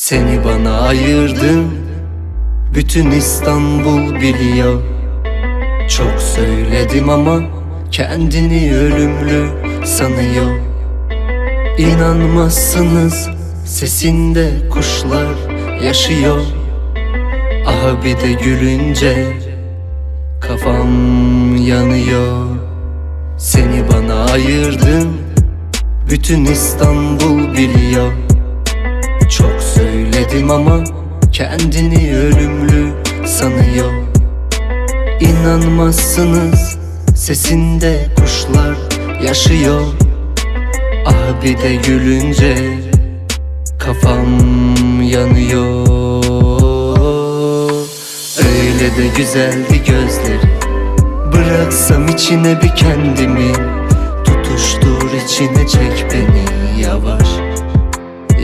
Seni bana ayırdın. Bütün İstanbul biliyor. Çok söyledim ama Kendini ölümlü sanıyor. İnanmazsınız Sesinde kuşlar yaşıyor. Aha bir de gülünce Kafam yanıyor. Seni bana ayırdın. Bütün İstanbul biliyor söyledim ama Kendini ölümlü sanıyor. İnanmazsınız Sesinde kuşlar yaşıyor. Ah bir de gülünce Kafam yanıyor. Öyle de güzeldi gözleri Bıraksam içine bir kendimi Tutuştur içine çek beni yavaş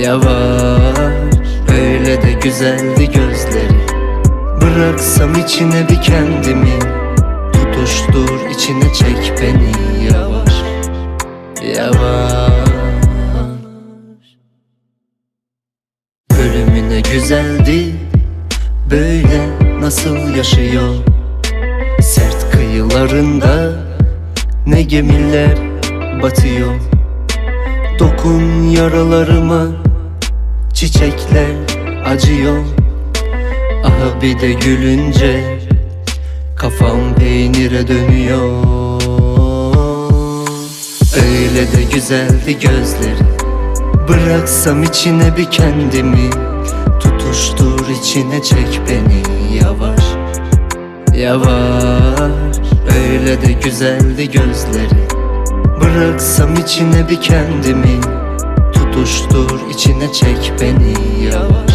Yavaş güzeldi gözleri. Bıraksam içine bir kendimi. Tutuştur içine çek beni yavaş Yavaş. Ölümüne güzeldi Böyle nasıl yaşıyor? Sert kıyılarında Ne gemiler batıyor? Dokun yaralarıma Çiçekler acıyor. Aha bir de gülünce Kafam peynire dönüyor. Öyle de güzeldi gözleri. Bıraksam içine bir kendimi Tutuştur içine çek beni yavaş Yavaş. Öyle de güzeldi gözleri. Bıraksam içine bir kendimi Tutuştur içine çek beni yavaş